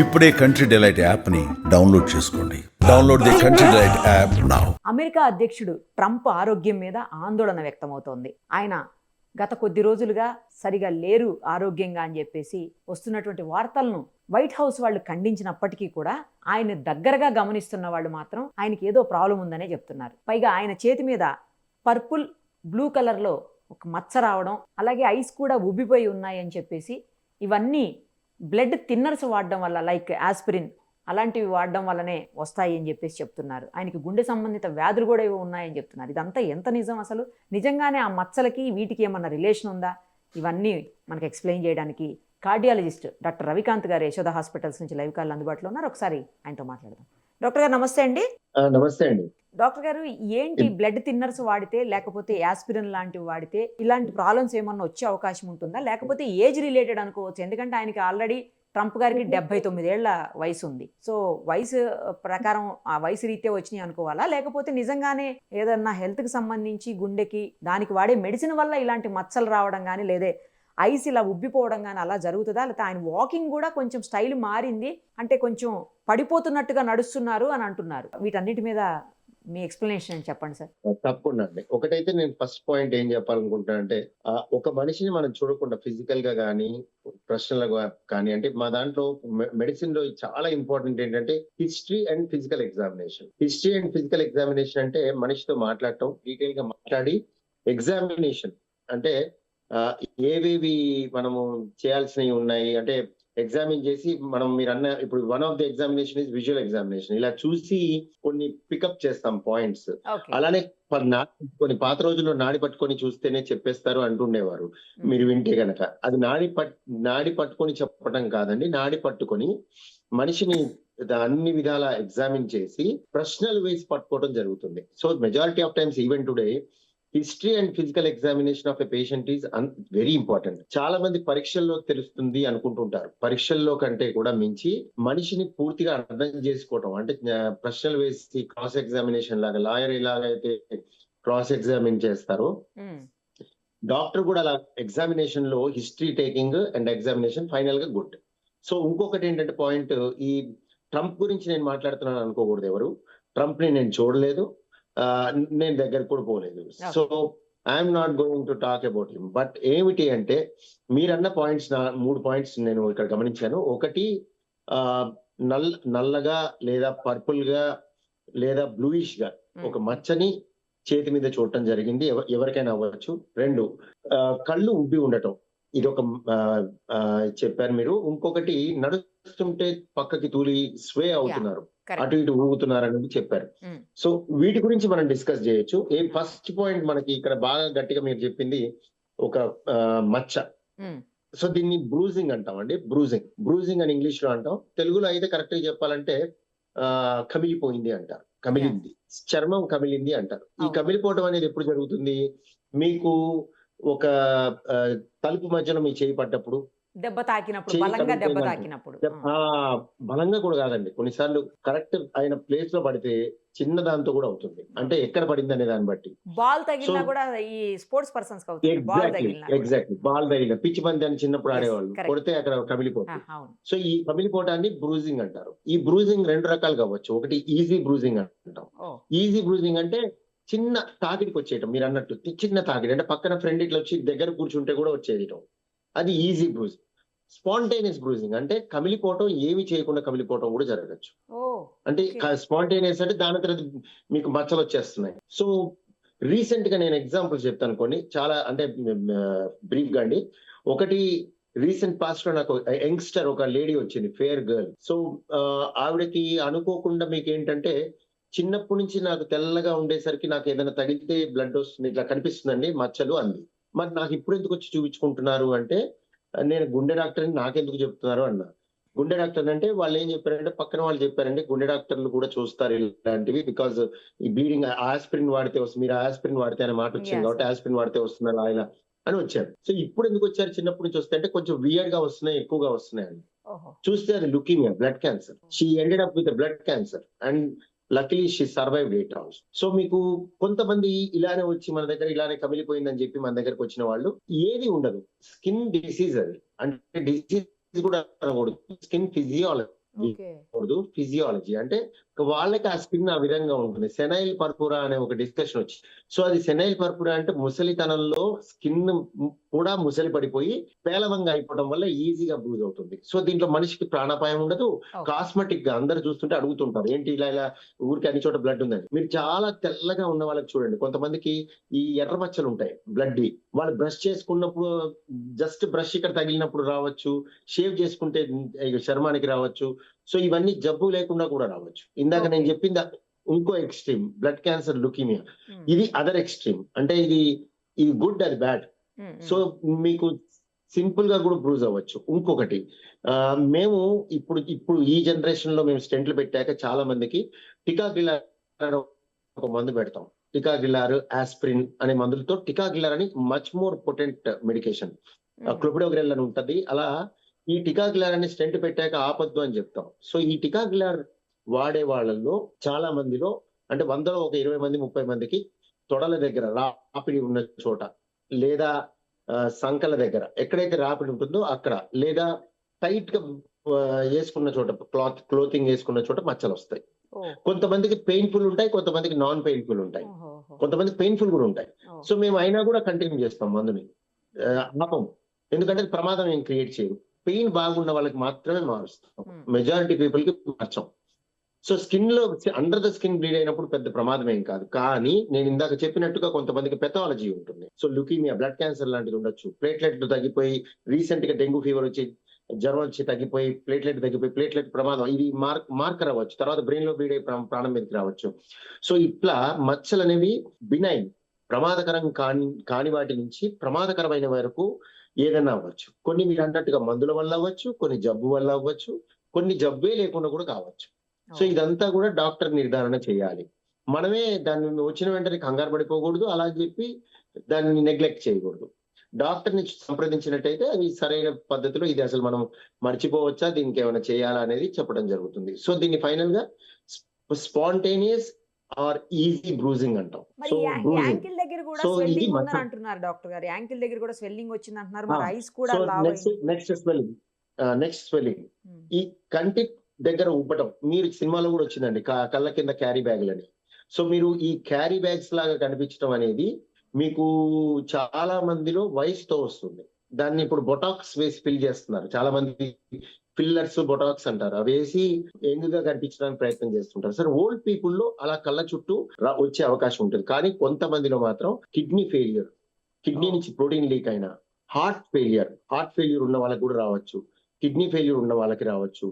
ఇప్పుడే country Delight యాప్ని download చేసుకోండి. Download the Country Delight app now America అధ్యక్షుడు ట్రంప్ ఆరోగ్యం మీద ఆందోళన వ్యక్తమవుతోంది. ఆయన గత కొద్ది రోజులుగా సరిగా లేరు ఆరోగ్యంగా అని చెప్పేసి వస్తున్నటువంటి వార్తలను వైట్ హౌస్ వాళ్ళు ఖండించినప్పటికీ కూడా ఆయన దగ్గరగా గమనిస్తున్న వాళ్ళు మాత్రం ఆయనకి ఏదో ప్రాబ్లం ఉందనే చెప్తున్నారు. పైగా ఆయన చేతి మీద పర్పుల్ బ్లూ కలర్లో ఒక మచ్చ రావడం అలాగే ఐస్ కూడా ఉబ్బిపోయి ఉన్నాయని చెప్పేసి ఇవన్నీ బ్లడ్ థిన్నర్స్ వాడడం వల్ల లైక్ ఆస్పిరిన్ అలాంటివి వాడడం వల్లనే వస్తాయి అని చెప్పేసి చెప్తున్నారు. ఆయనకి గుండె సంబంధిత వ్యాధులు కూడా ఇవి ఉన్నాయని చెప్తున్నారు. ఇదంతా ఎంత నిజం అసలు? నిజంగానే ఆ మచ్చలకి వీటికి ఏమన్నా రిలేషన్ ఉందా? ఇవన్నీ మనకి ఎక్స్ప్లెయిన్ చేయడానికి కార్డియాలజిస్ట్ డాక్టర్ రవికాంత్ గారు యశోద హాస్పిటల్స్ నుంచి లైవ్ కాల్ అందుబాటులో ఉన్నారు. ఒకసారి ఆయనతో మాట్లాడదాం. డాక్టర్ గారు నమస్తే అండి. నమస్తే అండి. డాక్టర్ గారు ఏంటి బ్లడ్ థిన్నర్స్ వాడితే లేకపోతే యాస్పిరిన్ లాంటివి వాడితే ఇలాంటి ప్రాబ్లమ్స్ ఏమన్నా వచ్చే అవకాశం ఉంటుందా? లేకపోతే ఏజ్ రిలేటెడ్ అనుకోవచ్చు. ఎందుకంటే ఆయనకి ఆల్రెడీ ట్రంప్ గారికి డెబ్బై తొమ్మిదేళ్ళ వయసు ఉంది. సో వయసు ప్రకారం ఆ వయసు రీత్యా వచ్చినాయి అనుకోవాలా? లేకపోతే నిజంగానే ఏదన్నా హెల్త్కి సంబంధించి గుండెకి దానికి వాడే మెడిసిన్ వల్ల ఇలాంటి మచ్చలు రావడం కానీ లేదే ఐస్ ఇలా ఉబ్బిపోవడం కానీ అలా జరుగుతుందా? లేకపోతే ఆయన వాకింగ్ కూడా కొంచెం స్టైల్ మారింది. అంటే కొంచెం పడిపోతున్నట్టుగా నడుస్తున్నారు అని అంటున్నారు. వీటన్నిటి మీద మీ ఎక్స్ప్లెనేషన్ చెప్పండి సార్. తప్పకుండా అండి. ఒకటైతే నేను ఫస్ట్ పాయింట్ ఏం చెప్పాలనుకుంటున్నా అంటే ఒక మనిషిని మనం చూడకుండా ఫిజికల్గా కానీ ప్రశ్నలు కానీ అంటే మా దాంట్లో మెడిసిన్లో చాలా ఇంపార్టెంట్ ఏంటంటే history and physical examination history and physical examination అంటే మనిషితో మాట్లాడటం డీటెయిల్గా మాట్లాడి ఎగ్జామినేషన్ అంటే ఏవేవి మనము చేయాల్సినవి ఉన్నాయి అంటే ఎగ్జామిన్ చేసి మనం మీరు అన్న ఇప్పుడు one of the examination is visual examination ఇలా చూసి కొన్ని పికప్ చేస్తాం పాయింట్స్ అలానే కొన్ని పాత రోజుల్లో నాడి పట్టుకొని చూస్తేనే చెప్పేస్తారు అంటుండేవారు. మీరు వింటే గనక. అది నాడి పట్ నాడి పట్టుకొని చెప్పడం కాదండి. నాడి పట్టుకొని మనిషిని అన్ని విధాల ఎగ్జామిన్ చేసి ప్రశ్నలు వేసి పట్టుకోవడం జరుగుతుంది. So majority of times even today history and physical examination of a patient is very important. చాలా మంది పరీక్షల్లో తెలుస్తుంది అనుకుంటుంటారు. పరీక్షల్లో కంటే కూడా మించి మనిషిని పూర్తిగా అర్థం చేసుకోవటం అంటే ప్రశ్నలు వేసి క్రాస్ ఎగ్జామినేషన్ లాగా లాయర్ ఎలాగైతే క్రాస్ ఎగ్జామిన్ చేస్తారో. డాక్టర్ కూడా అలా ఎగ్జామినేషన్లో హిస్టరీ టేకింగ్ అండ్ ఎగ్జామినేషన్ ఫైనల్గా గుడ్ సో ఇంకొకటి ఏంటంటే పాయింట్ ఈ ట్రంప్ గురించి నేను మాట్లాడుతున్నాను అనుకోకూడదు ఎవరు. ట్రంప్ని నేను చూడలేదు. నేను దగ్గరకు కూడా పోలేదు. So I'm not going to talk about him but ఏమిటి అంటే మీరన్న పాయింట్స్ మూడు పాయింట్స్ నేను ఇక్కడ గమనించాను. ఒకటి ఆ, నల్ నల్లగా లేదా పర్పుల్గా లేదా బ్లూయిష్గా ఒక మచ్చని చేతి మీద చూడటం జరిగింది. ఎవ- ఎవరికైనా అవ్వచ్చు. రెండు కళ్ళు ఉబ్బి ఉండటం. ఇది ఒక చెప్పారు మీరు. ఇంకొకటి నడుస్తుంటే పక్కకి తూలి స్వే అవుతున్నారు. అటు ఇటు ఊగుతున్నారు అనేది చెప్పారు. సో వీటి గురించి మనం డిస్కస్ చేయొచ్చు. ఏ ఫస్ట్ పాయింట్ మనకి ఇక్కడ బాగా గట్టిగా మీరు చెప్పింది ఒక మచ్చ. సో దీన్ని బ్రూజింగ్ అంటాం అండి బ్రూజింగ్. బ్రూజింగ్ అని ఇంగ్లీష్లో అంటాం. తెలుగులో అయితే కరెక్ట్గా చెప్పాలంటే కమిలిపోయింది అంటారు. కమిలింది. చర్మం కమిలింది అంటారు. ఈ. కమిలిపోవడం అనేది ఎప్పుడు జరుగుతుంది? మీకు ఒక తలుపు మధ్యలో మీ చేయి పడ్డప్పుడు దెబ్బ తాకినప్పుడు బలంగా దెబ్బ. తాకినప్పుడు. బలంగా కూడా కాదండి. కొన్నిసార్లు కరెక్ట్ అయిన ప్లేస్లో పడితే చిన్న దాంతో కూడా అవుతుంది. అంటే ఎక్కడ పడింది అనే దాన్ని బట్టి. బాల్ తగిలినా కూడా ఈ స్పోర్ట్స్ పర్సన్స్ ఎగ్జాక్ట్లీ బాల్ తగిలిన పిచ్చి బంతి అని చిన్నప్పుడు ఆడేవాళ్ళు. కొడితే అక్కడ కమిలిపోతుంది. సో ఈ కమిలిపోవటాన్ని బ్రూజింగ్ అంటారు. ఈ బ్రూజింగ్ రెండు రకాలుగా అవ్వచ్చు. ఒకటి ఈజీ బ్రూజింగ్ అంటాం. ఈజీ బ్రూజింగ్ అంటే చిన్న తాకిడికి వచ్చేయటం. మీరు అన్నట్టు చిన్న తాకిడి. అంటే పక్కన ఫ్రెండ్ ఇట్లా వచ్చి దగ్గర కూర్చుంటే కూడా వచ్చేయటం. అది ఈజీ బ్రూజింగ్ స్పాంటేనియస్ బ్రూజింగ్ అంటే కమిలిపోవటం ఏమి చేయకుండా కమిలిపోవటం కూడా జరగచ్చు. అంటే. స్పాంటేనియస్ అంటే దాని తర్వాత మీకు మచ్చలు వచ్చేస్తున్నాయి. సో రీసెంట్గా నేను ఎగ్జాంపుల్ చెప్తాను కొన్ని చాలా అంటే బ్రీఫ్గా అండి. ఒకటి రీసెంట్ పాస్ట్లో నాకు యంగ్స్టర్ ఒక లేడీ వచ్చింది ఫేర్ గర్ల్ సో ఆవిడకి అనుకోకుండా మీకు ఏంటంటే చిన్నప్పటి నుంచి నాకు తెల్లగా ఉండేసరికి నాకు ఏదైనా తగిలితే బ్లడ్ వస్తుంది ఇట్లా కనిపిస్తుందండి మచ్చలు అంది. మరి నాకు ఇప్పుడు ఎందుకు వచ్చి చూపించుకుంటున్నారు అంటే నేను గుండె డాక్టర్ అని నాకెందుకు చెప్తున్నారు అన్నా. గుండె డాక్టర్ అంటే వాళ్ళు ఏం చెప్పారంటే పక్కన వాళ్ళు చెప్పారంటే గుండె డాక్టర్లు కూడా చూస్తారు ఇలాంటివి బికాజ్ ఈ బ్లీడింగ్ ఆస్పిరిన్ వాడితే వస్తుంది మీరు ఆస్పిరిన్ వాడితే అనే మాట వచ్చింది. కాబట్టి ఆస్పిరిన్ వాడితే వస్తున్నారు ఆయన అని వచ్చారు. సో ఇప్పుడు ఎందుకు వచ్చారు చిన్నప్పటి నుంచి వస్తే అంటే కొంచెం వియర్గా వస్తున్నాయి ఎక్కువగా వస్తున్నాయి అని. చూస్తే అది looking blood cancer she ended up with blood cancer and luckily she survive eight hours so మీకు కొంతమంది ఇలానే వచ్చి మన దగ్గర ఇలానే కమిలిపోయిందని చెప్పి మన దగ్గరకు వచ్చిన వాళ్ళు ఏది ఉండదు. స్కిన్ డిసీజ్ అది. అంటే డిసీజ్ కూడా స్కిన్ ఫిజియాలజీ కూడదు ఫిజియాలజీ అంటే వాళ్ళకి ఆ స్కిన్ ఆ విధంగా ఉంటుంది. సెనైల్ పర్పురా అనే ఒక డిస్కషన్ వచ్చి సో అది సెనైల్ పర్పురా అంటే ముసలితనంలో స్కిన్ కూడా ముసలి పడిపోయి పేలవంగా అయిపోవడం వల్ల ఈజీగా బ్రూజ్ అవుతుంది. సో దీంట్లో మనిషికి ప్రాణాపాయం ఉండదు. కాస్మెటిక్గా అందరు చూస్తుంటే అడుగుతుంటారు ఏంటి ఇలా ఇలా ఊరికి అన్ని చోట బ్లడ్ ఉందని? మీరు చాలా తెల్లగా ఉన్న వాళ్ళకి చూడండి. కొంతమందికి ఈ ఎర్ర మచ్చలు ఉంటాయి బ్లడ్ వాళ్ళు బ్రష్ చేసుకున్నప్పుడు జస్ట్ బ్రష్ ఇక్కడ తగిలినప్పుడు రావచ్చు షేవ్ చేసుకుంటే చర్మానికి రావచ్చు సో ఇవన్నీ జబ్బు లేకుండా కూడా రావచ్చు. ఇందాక నేను. చెప్పింది ఇంకో ఎక్స్ట్రీమ్ బ్లడ్ క్యాన్సర్ లుకీమియా ఇది అదర్ ఎక్స్ట్రీమ్ అంటే ఇది ఇది గుడ్ అది బ్యాడ్. సో మీకు సింపుల్గా కూడా బ్రూజ్ అవ్వచ్చు. ఇంకొకటి మేము ఇప్పుడు ఇప్పుడు ఈ జనరేషన్లో మేము స్టెంట్లు పెట్టాక చాలా మందికి టికాగిలార్ అనే ఒక మందు పెడతాం. టికాగిలార్ ఆస్పిరిన్ అనే మందులతో టికాగిలార్ అని much more potent medication um, clopidogrel అని ఉంటది. అలా ఈ టికాగిలార్ అని స్టెంట్ పెట్టాక ఆపద్దు అని చెప్తాం. సో ఈ టికాగిలార్ వాడే వాళ్ళల్లో చాలా మందిలో అంటే వందలో ఒక ఇరవై మంది ముప్పై మందికి తొడల దగ్గర రాపిడి ఉన్న చోట లేదా సంకల దగ్గర ఎక్కడైతే రాపిడి ఉంటుందో అక్కడ లేదా టైట్గా వేసుకున్న చోట క్లాత్ క్లోతింగ్ వేసుకున్న చోట మచ్చలు వస్తాయి. కొంతమందికి పెయిన్ఫుల్ ఉంటాయి కొంతమందికి నాన్ పెయిన్ఫుల్ ఉంటాయి. కొంతమందికి పెయిన్ఫుల్ కూడా ఉంటాయి. సో మేము అయినా కూడా కంటిన్యూ చేస్తాం మందుని. ఆపం. ఎందుకంటే ప్రమాదం ఏం క్రియేట్ చేయదు. పెయిన్ బాగున్న వాళ్ళకి మాత్రమే మారుస్తాం. మెజారిటీ పీపుల్కి మార్చాం. సో స్కిన్లో అండర్ ద స్కిన్ బ్లీడ్ అయినప్పుడు పెద్ద ప్రమాదం ఏం కాదు. కానీ నేను ఇందాక చెప్పినట్టుగా కొంతమందికి పెథాలజీ ఉంటుంది. సో లుకీమియా బ్లడ్ క్యాన్సర్ లాంటిది ఉండొచ్చు. ప్లేట్లెట్లు తగ్గిపోయి రీసెంట్గా డెంగ్యూ ఫీవర్ వచ్చి జ్వరం వచ్చి తగ్గిపోయి ప్లేట్లెట్ తగ్గిపోయి ప్లేట్లెట్ ప్రమాదం. ఇది మార్క్ మార్కర్ అవ్వచ్చు. తర్వాత బ్రెయిన్లో బ్లీడ్ అయ్యి ప్రా- ప్రాణం మీదకి రావచ్చు. సో ఇట్లా మచ్చలు అనేవి బినైన్ ప్రమాదకరం కాని కాని వాటి నుంచి ప్రమాదకరమైన వరకు ఏదైనా అవ్వచ్చు. కొన్ని మీరు అన్నట్టుగా మందుల వల్ల అవ్వచ్చు కొన్ని జబ్బు వల్ల అవ్వచ్చు కొన్ని జబ్బే లేకుండా కూడా కావచ్చు. సో ఇదంతా కూడా డాక్టర్ నిర్ధారణ చేయాలి. మనమే దాన్ని వచ్చిన వెంటనే కంగారు పడిపోకూడదు. అలా చెప్పి దాన్ని నెగ్లెక్ట్ చేయకూడదు. డాక్టర్ని సంప్రదించినట్టయితే అది సరైన పద్ధతిలో ఇది అసలు మనం మర్చిపోవచ్చా? దీనికి ఏమైనా చేయాలా అనేది చెప్పడం జరుగుతుంది. సో దీన్ని ఫైనల్గా స్పాంటేనియస్ ఆర్ ఈజీ బ్రూజింగ్ అంటాం. మరి యాంకిల్ దగ్గర కూడా స్వెల్లింగ్ ఉందని అంటున్నారు డాక్టర్ గారు. యాంకిల్ దగ్గర కూడా స్వెల్లింగ్ వచ్చింది అంటున్నారు మరి ఐస్ కూడా నెక్స్ట్ స్వెల్లింగ్. Next swelling. ఈ కంటి దగ్గర ఉబ్బటం. మీరు సినిమాలో కూడా వచ్చిందండి. కళ్ళ కింద క్యారీ బ్యాగులని సో మీరు ఈ క్యారీ బ్యాగ్స్ లాగా కనిపించడం అనేది మీకు చాలా మందిలో వయసుతో వస్తుంది. దాన్ని ఇప్పుడు బొటాక్స్ వేసి ఫిల్ చేస్తున్నారు. చాలా మంది ఫిల్లర్స్ బొటాక్స్ అంటారు. అవి వేసి యంగ్గా కనిపించడానికి ప్రయత్నం చేస్తుంటారు? సరే ఓల్డ్ పీపుల్లో అలా కళ్ళ చుట్టూ వచ్చే అవకాశం ఉంటుంది. కానీ కొంతమందిలో మాత్రం కిడ్నీ ఫెయిలియర్. కిడ్నీ నుంచి ప్రోటీన్ లీక్ అయినా హార్ట్ ఫెయిలియర్. హార్ట్ ఫెయిల్యూర్ ఉన్న వాళ్ళకి కూడా రావచ్చు. కిడ్నీ ఫెయిల్యూర్ ఉన్న వాళ్ళకి రావచ్చు.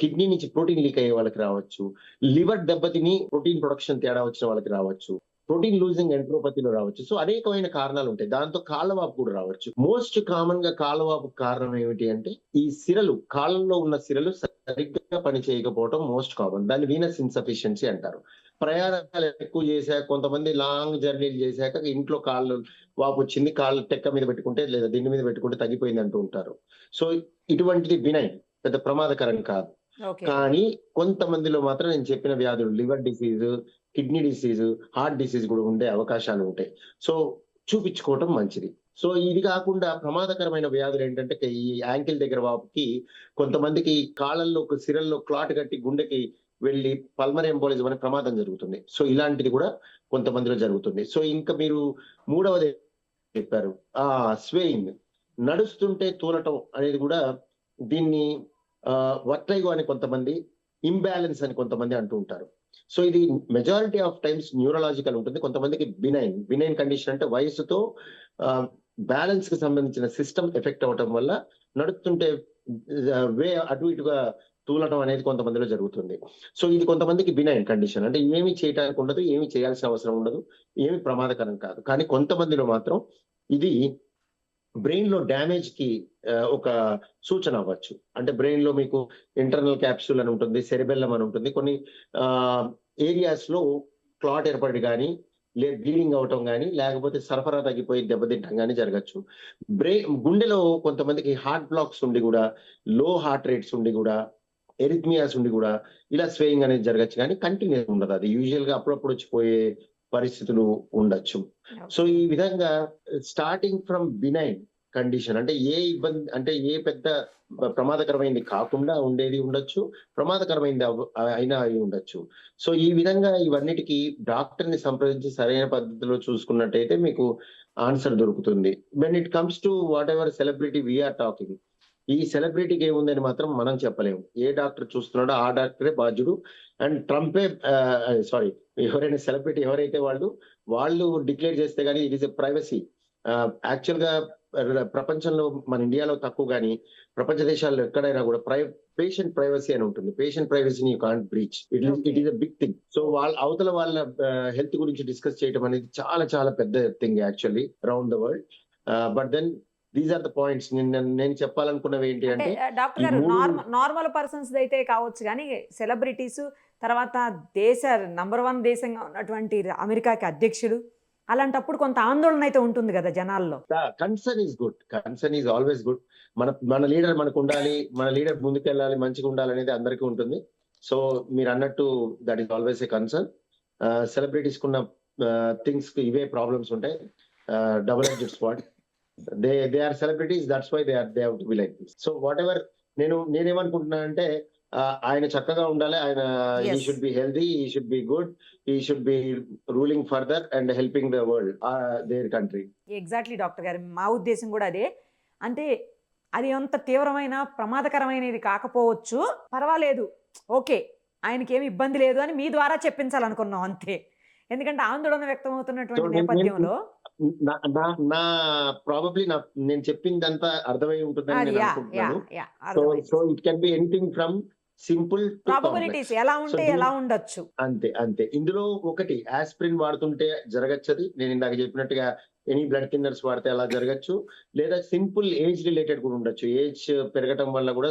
కిడ్నీ నుంచి ప్రోటీన్ లీక్ అయ్యే వాళ్ళకి రావచ్చు. లివర్ దెబ్బతిని ప్రోటీన్ ప్రొడక్షన్ తేడా వచ్చిన వాళ్ళకి రావచ్చు. ప్రోటీన్ లూజింగ్ ఎంట్రోపతిలో రావచ్చు. సో అనేకమైన కారణాలు ఉంటాయి. దాంతో కాళ్ళవాపు కూడా రావచ్చు. మోస్ట్ కామన్గా కాళ్ళవాపు కారణం ఏమిటి అంటే ఈ సిరలు కాళ్ళలో ఉన్న సిరలు సరిగ్గా పని చేయకపోవడం మోస్ట్ కామన్ దాన్ని వీనస్ ఇన్సఫిషియన్సీ అంటారు. ప్రయాణాలు ఎక్కువ చేశాక కొంతమంది లాంగ్ జర్నీలు చేశాక ఇంట్లో కాళ్ళు వాపు వచ్చింది కాళ్ళు టెక్క మీద పెట్టుకుంటే లేదా దిండు మీద పెట్టుకుంటే తగ్గిపోయింది అంటూ ఉంటారు. సో ఇటువంటిది బినైన్ పెద్ద ప్రమాదకరం కాదు. కానీ కొంతమందిలో మాత్రం నేను చెప్పిన వ్యాధులు liver disease kidney disease heart disease కూడా ఉండే అవకాశాలు ఉంటాయి. సో చూపించుకోవటం మంచిది. సో ఇది కాకుండా ప్రమాదకరమైన వ్యాధులు ఏంటంటే ఈ యాంకిల్ దగ్గర వాపుకి కొంతమందికి కాళ్ళల్లో సిరల్లో క్లాట్ కట్టి గుండెకి వెళ్ళి పల్మర్ ఎంబోలిజం అనే ప్రమాదం జరుగుతుంది. సో ఇలాంటిది కూడా కొంతమందిలో జరుగుతుంది. సో ఇంకా మీరు మూడవది చెప్పారు. ఆ స్వేయింగ్ నడుస్తుంటే తూలటం అనేది కూడా దీన్ని వట్రైగో అని కొంతమంది ఇంబ్యాలెన్స్ అని కొంతమంది అంటూ ఉంటారు. సో ఇది మెజారిటీ ఆఫ్ టైమ్స్ న్యూరలాజికల్ ఉంటుంది. కొంతమందికి బినైన్ బినైన్ కండిషన్ అంటే వయసుతో బ్యాలెన్స్కి సంబంధించిన సిస్టమ్ ఎఫెక్ట్ అవటం వల్ల నడుస్తుంటే వే అటు ఇటుగా తూలటం అనేది కొంతమందిలో జరుగుతుంది. సో ఇది కొంతమందికి బినైన్ కండిషన్ అంటే ఏమి చేయడానికి ఉండదు ఏమి చేయాల్సిన అవసరం ఉండదు ఏమి ప్రమాదకరం కాదు. కానీ కొంతమందిలో మాత్రం ఇది బ్రెయిన్లో డ్యామేజ్కి ఒక సూచన అవ్వచ్చు. అంటే బ్రెయిన్లో మీకు ఇంటర్నల్ క్యాప్సూల్ అని ఉంటుంది సెరిబెల్లం అని ఉంటుంది. కొన్ని ఏరియాస్లో క్లాట్ ఏర్పడి కానీ లే బ్లీడింగ్ అవటం కానీ లేకపోతే సరఫరా తగ్గిపోయి దెబ్బతింటం కానీ జరగచ్చు. బ్రెయిన్ గుండెలో కొంతమందికి హార్ట్ బ్లాక్స్ ఉండి కూడా లో హార్ట్ రేట్స్ ఉండి కూడా ఎరిథ్మియాస్ ఉండి కూడా ఇలా స్వేయింగ్ అనేది జరగచ్చు. కానీ కంటిన్యూస్ ఉండదు. అది యూజువల్గా అప్పుడప్పుడు వచ్చిపోయే పరిస్థితులు ఉండొచ్చు. సో ఈ విధంగా స్టార్టింగ్ ఫ్రమ్ బినైన్ కండిషన్ అంటే ఏ ఇబ్బంది అంటే ఏ పెద్ద ప్రమాదకరమైంది కాకుండా ఉండేది ఉండొచ్చు ప్రమాదకరమైంది అవ- అయినా అయి ఉండొచ్చు. సో ఈ విధంగా ఇవన్నిటికీ డాక్టర్ని సంప్రదించి సరైన పద్ధతిలో చూసుకున్నట్టయితే మీకు ఆన్సర్ దొరుకుతుంది. When it comes to whatever celebrity we're talking ఈ సెలబ్రిటీకి ఏముందని మాత్రం మనం చెప్పలేము. ఏ డాక్టర్ చూస్తున్నాడో ఆ డాక్టరే బాధ్యుడు. అండ్ ట్రంపే సారీ ఎవరైనా సెలబ్రిటీ ఎవరైతే వాళ్ళు వాళ్ళు డిక్లేర్ చేస్తే గానీ ఇట్ ఈస్ ఎ ప్రైవసీ. యాక్చువల్గా ప్రపంచంలో మన ఇండియాలో తక్కువ కానీ ప్రపంచ దేశాల్లో ఎక్కడైనా కూడా ప్రై పేషెంట్ ప్రైవసీ అని ఉంటుంది. Patient ప్రైవసీని you can't breach. It it. Is a big thing. So వాళ్ళ అవతల వాళ్ళ హెల్త్ గురించి డిస్కస్ చేయడం అనేది చాలా చాలా పెద్ద thing actually round the world. But then these are the points నేను నేను చెప్పాలనుకున్నవి ఏంటి అంటే డాక్టర్ గారు నార్మల్ పర్సన్స్ అయితే కావచ్చు కానీ సెలబ్రిటీస్ తర్వాత దేశ నంబర్ వన్ దేశంగా ఉన్నటువంటి అమెరికాకి అధ్యక్షుడు అలాంటప్పుడు కొంత ఆందోళన అయితే ఉంటుంది కదా జనాల్లో. Concern is good. Concern is always good. మన మన లీడర్ మనకు ఉండాలి మన లీడర్ ముందుకెళ్ళాలి మంచిగా ఉండాలి అనేది అందరికీ ఉంటుంది. సో మీరు అన్నట్టు that is always a concern celebrities కున్న థింగ్స్ ఇవే ప్రాబ్లమ్స్ ఉంటాయి. Double edged spot they they are celebrities that's why they are they to be like this so whatever నేను నేనేమనుకుంటున్నా అంటే ఆయన చక్కగా ఉండాలి ఆయన he. Should be healthy he should be good he should be ruling further and helping the world their country exactly doctor గారు. మా ఉద్దేశం కూడా అదే. అంటే అది అంత తీవ్రమైన ప్రమాదకరమైనది కాకపోవచ్చు. పర్వాలేదు. ఓకే ఆయనకి ఏమి ఇబ్బంది లేదు అని మీ ద్వారా చెప్పించాలనుకున్నాం అంతే. ఎందుకంటే ఆందోళన వ్యక్తమవుతున్నటువంటి So, నేను- నేపథ్యంలో నా ప్రాబబ్లీ నా నేను చెప్పిందంతా అర్థమై ఉంటుందని so so it can be anything from simple probabilities ఎలా ఉంటే ఎలా ఉండొచ్చు? అంతే అంతే. ఇందులో ఒకటి ఆస్పిరిన్ వాడుతుంటే జరగచ్చది. నేను ఇందాక చెప్పినట్టుగా ఎనీ బ్లడ్ థిన్నర్స్ వాడితే అలా జరగచ్చు. లేదా సింపుల్ ఏజ్ రిలేటెడ్ కూడా ఉండొచ్చు. ఏజ్ పెరగటం వల్ల కూడా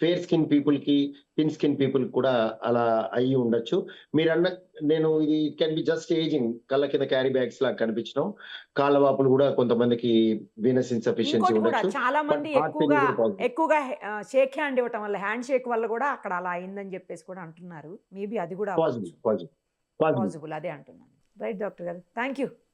ఫేర్ స్కిన్ పీపుల్కి థిన్ స్కిన్ పీపుల్ కూడా అలా అయ్యి ఉండొచ్చు. మీరు అన్న నేను ఇది కెన్ బి జస్ట్ ఏజింగ్. కళ్ళ కింద క్యారీ బ్యాగ్స్ లాగా కనిపించడం. కాళ్ళ వాపులు కూడా కొంతమందికి వీనస్ ఇన్సఫిషియన్సీ ఉండొచ్చు. చాలా మంది ఎక్కువగా. ఎక్కువగా షేక్ హ్యాండ్ ఇవ్వటం వల్ల హ్యాండ్ షేక్ వల్ల కూడా అక్కడ అలా అయిందని చెప్పేసి కూడా అంటున్నారు. మేబీ అది కూడా పాజిబుల్ పాజిబుల్ పాజిబుల్ అదే అంటున్నాను. రైట్ డాక్టర్ గారు thank you